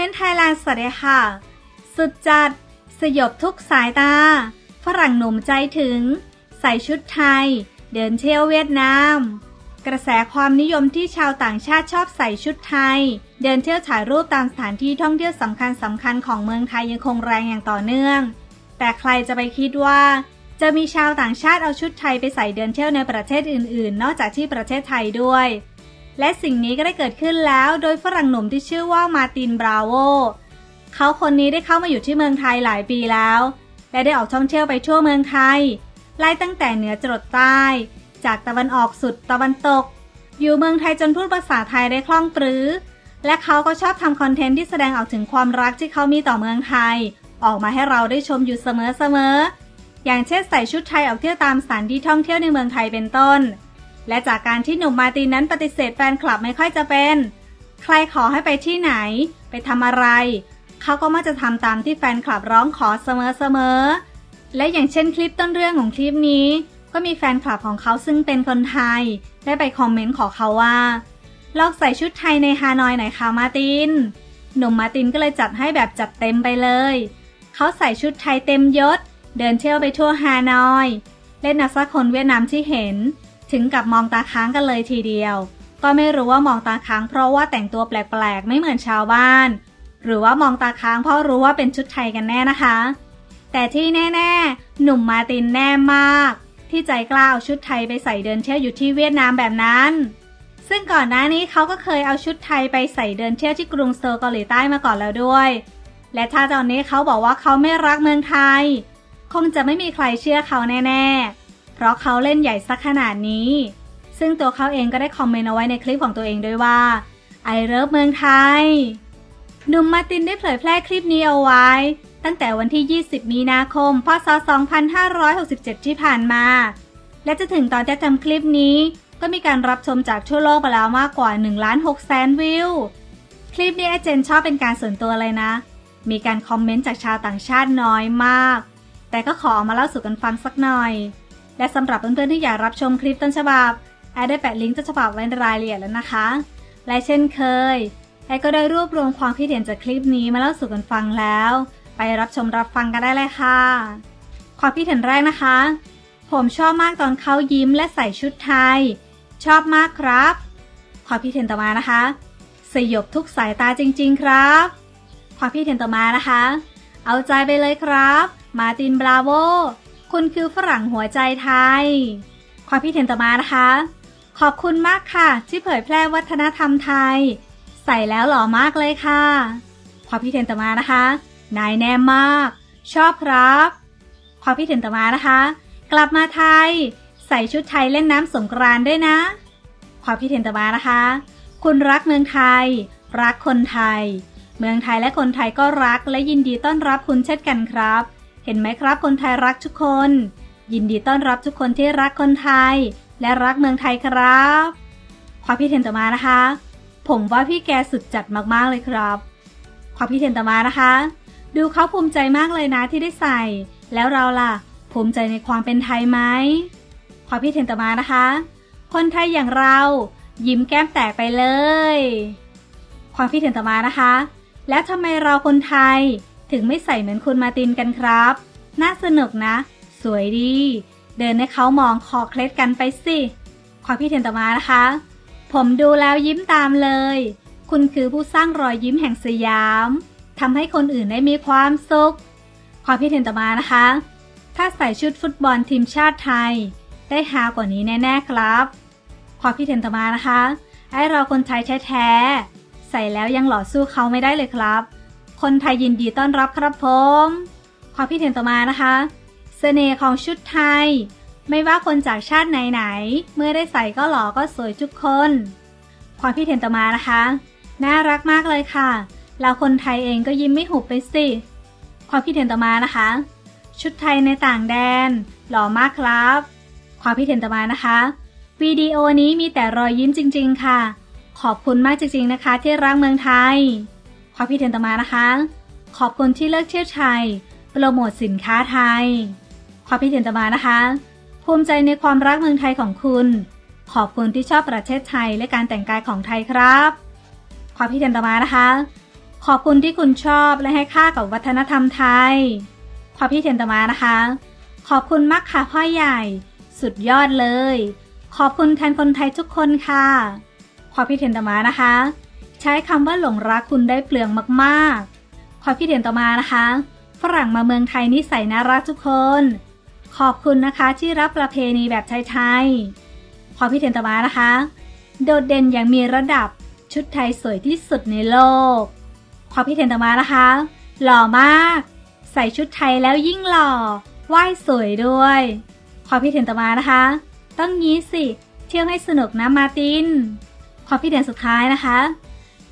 เมนไทยแลนด์สวัสดีค่ะ สุดจัด สยบทุกสายตา ฝรั่งหนุ่มใจถึง ใส่ชุดไทย เดินเที่ยวเวียดนาม กระแสความนิยมที่ชาวต่างชาติชอบใส่ชุดไทย เดินเที่ยวถ่ายรูปตามสถานที่ท่องเที่ยวสำคัญสำคัญของเมืองไทยยังคงแรงอย่างต่อเนื่อง แต่ใครจะไปคิดว่า จะมีชาวต่างชาติเอาชุดไทยไปใส่เดินเที่ยวในประเทศอื่น ๆ นอกจากที่ประเทศไทยด้วย และสิ่งนี้ก็ได้เกิดขึ้นแล้วโดยฝรั่งหนุ่มที่ชื่อว่ามาตินบราโวเขาคนนี้ได้เข้ามาอยู่ที่เมืองไทยหลายปีแล้ว และได้ออกท่องเที่ยวไปทั่วเมืองไทย ไล่ตั้งแต่เหนือจรดใต้ จากตะวันออกสุดตะวันตก อยู่เมืองไทยจนพูดภาษาไทยได้คล่องปรือ และเขาก็ชอบทำคอนเทนต์ที่แสดงออกถึงความรักที่เขามีต่อเมืองไทย ออกมาให้เราได้ชมอยู่เสมอๆอย่างเช่นใส่ชุดไทยออกเที่ยวตามสถานที่ท่องเที่ยวในเมืองไทยเป็นต้น และจากการที่หนุ่มมาตินนั้นปฏิเสธแฟนคลับไม่ค่อยจะเป็น ใครขอให้ไปที่ไหน ไปทำอะไร เขาก็มักจะทำตามที่แฟนคลับร้องขอเสมอๆ และอย่างเช่นคลิปต้นเรื่องของคลิปนี้ ก็มีแฟนคลับของเขาซึ่งเป็นคนไทย ได้ไปคอมเมนต์ขอเขาว่า ลองใส่ชุดไทยในฮานอยหน่อยค่ะมาติน หนุ่มมาตินก็เลยจัดให้แบบจัดเต็มไปเลย เขาใส่ชุดไทยเต็มยศ เดินเที่ยวไปทั่วฮานอย เล่นนักซักคนเวียดนามที่เห็น ถึงกับมองตาค้างกันเลยทีเดียว ก็ไม่รู้ว่ามองตาค้างเพราะว่าแต่งตัวแปลกๆ ไม่เหมือนชาวบ้าน หรือว่ามองตาค้างเพราะรู้ว่าเป็นชุดไทยกันแน่นะคะ แต่ที่แน่ๆ หนุ่มมาตินแน่มาก ที่ใจกล้าเอาชุดไทยไปใส่เดินเที่ยวอยู่ที่เวียดนามแบบนั้น ซึ่งก่อนหน้านี้เขาก็เคยเอาชุดไทยไปใส่เดินเที่ยวที่กรุงโซลเกาหลีใต้มาก่อนแล้วด้วย และถ้าตอนนี้เขาบอกว่าเขาไม่รักเมืองไทย คงจะไม่มีใครเชื่อเขาแน่ๆ เพราะเขาเล่นใหญ่สักขนาดนี้ ซึ่งตัวเขาเองก็ได้คอมเมนต์เอาไว้ในคลิปของตัวเองด้วยว่า ไอเลิฟเมืองไทย หนุ่มมาตินได้เผยแพร่คลิปนี้เอาไว้ ตั้งแต่วันที่ 20 มีนาคม พศ 2567 ที่ผ่านมา และจะถึงตอนที่ทำคลิปนี้ ก็มีการรับชมจากทั่วโลกไปแล้วมากกว่า1ล้าน6แสนวิว คลิปนี้อาเจนชอบเป็นการส่วนตัวเลยนะ มีการคอมเมนต์จากชาวต่างชาติน้อยมาก แต่ก็ขอเอามาเล่าสู่กันฟังสักหน่อย และสำหรับเพื่อนๆที่อยากรับชมคลิปต้นฉบับแอดได้แปะลิงก์ต้นฉบับไว้ในรายละเอียดแล้วนะคะ และเช่นเคยแอดก็ได้รวบรวมความคิดเห็นจากคลิปนี้มาเล่าสู่กันฟังแล้ว ไปรับชมรับฟังกันได้เลยค่ะ ความคิดเห็นแรกนะคะ ผมชอบมากตอนเขายิ้มและใส่ชุดไทย ชอบมากครับ ความคิดเห็นต่อมานะคะ สยบทุกสายตาจริง ๆ ครับ ความคิดเห็นต่อมานะคะ เอาใจไปเลยครับ มาตินบราโว คุณคือฝรั่งหัวใจไทย ความคิดเห็นต่อมานะคะ ขอบคุณมากค่ะ ที่เผยแพร่วัฒนธรรมไทย ใส่แล้วหล่อมากเลยค่ะ ความคิดเห็นต่อมานะคะ นายแน่มาก ชอบครับ ความคิดเห็นต่อมานะคะ กลับมาไทย ใส่ชุดไทยเล่นน้ำสงกรานด้วยนะ ความคิดเห็นต่อมานะคะ คุณรักเมืองไทย รักคนไทย เมืองไทยและคนไทยก็รักและยินดีต้อนรับคุณเช่นกันครับ เห็นไหมครับคนไทยรักทุกคน ยินดีต้อนรับทุกคนที่รักคนไทย และรักเมืองไทยครับ ความคิดเห็นต่อมานะคะ ผมว่าพี่แกสุดจัดมากๆเลยครับ ความคิดเห็นต่อมานะคะ ดูเขาภูมิใจมากเลยนะที่ได้ใส่ แล้วเราล่ะ ภูมิใจในความเป็นไทยไหมความคิดเห็นต่อมานะคะ คนไทยอย่างเรา ยิ้มแก้มแตกไปเลย ความคิดเห็นต่อมานะคะ แล้วทำไมเราคนไทย ถึงไม่ใส่เหมือนคุณมาตินกันครับ น่าสนุกนะ สวยดี เดินให้เขามองคอเคล็ดกันไปสิ ความคิดเห็นต่อมานะคะ ผมดูแล้วยิ้มตามเลย คุณคือผู้สร้างรอยยิ้มแห่งสยามทำให้คนอื่นได้มีความสุข ความคิดเห็นต่อมานะคะ ถ้าใส่ชุดฟุตบอลทีมชาติไทย ได้ฮากว่านี้แน่ๆครับ ความคิดเห็นต่อมานะคะ ไอเราคนไทยแท้ๆใส่แล้วยังหล่อสู้เขาไม่ได้เลยครับ คนไทยยินดีต้อนรับครับผมความคิดเห็นต่อมานะคะเสน่ห์ของชุดไทย ไม่ว่าคนจากชาติไหนๆเมื่อได้ใส่ก็หล่อก็สวยทุกคน ความคิดเห็นต่อมานะคะ น่ารักมากเลยค่ะ เราคนไทยเองก็ยิ้มไม่หุบไปสิความคิดเห็นต่อมานะคะ ชุดไทยในต่างแดน หล่อมากครับ ความคิดเห็นต่อมานะคะวิดีโอนี้มีแต่รอยยิ้มจริง ๆ ค่ะ ขอบคุณมากจริง ๆ นะคะ ที่รักเมืองไทย ความคิดเห็นต่อมานะคะ ขอบคุณที่เลือกเที่ยวไทย โปรโมทสินค้าไทย ความคิดเห็นต่อมานะคะ ภูมิใจในความรักเมืองไทยของคุณ ขอบคุณที่ชอบประเทศไทยและการแต่งกายของไทยครับ ความคิดเห็นต่อมานะคะ ขอบคุณที่คุณชอบและให้ค่ากับวัฒนธรรมไทย ความคิดเห็นต่อมานะคะ ขอบคุณมากค่ะพ่อใหญ่ สุดยอดเลย ขอบคุณแทนคนไทยทุกคนค่ะ ความคิดเห็นต่อมานะคะ ใช้คำว่าหลงรักคุณได้เปลืองมากๆ ความคิดเห็นต่อมานะคะ ฝรั่งมาเมืองไทยนิสัยน่ารักทุกคน ขอบคุณนะคะที่รับประเพณีแบบไทยๆความคิดเห็นต่อมานะคะ โดดเด่นอย่างมีระดับชุดไทยสวยที่สุดในโลก ความคิดเห็นต่อมานะคะ หล่อมาก ใส่ชุดไทยแล้วยิ่งหล่อไหว้สวยด้วย ความคิดเห็นต่อมานะคะ ต้องงี้สิ เที่ยวให้สนุกนะมาติน ความคิดเห็นสุดท้ายนะคะ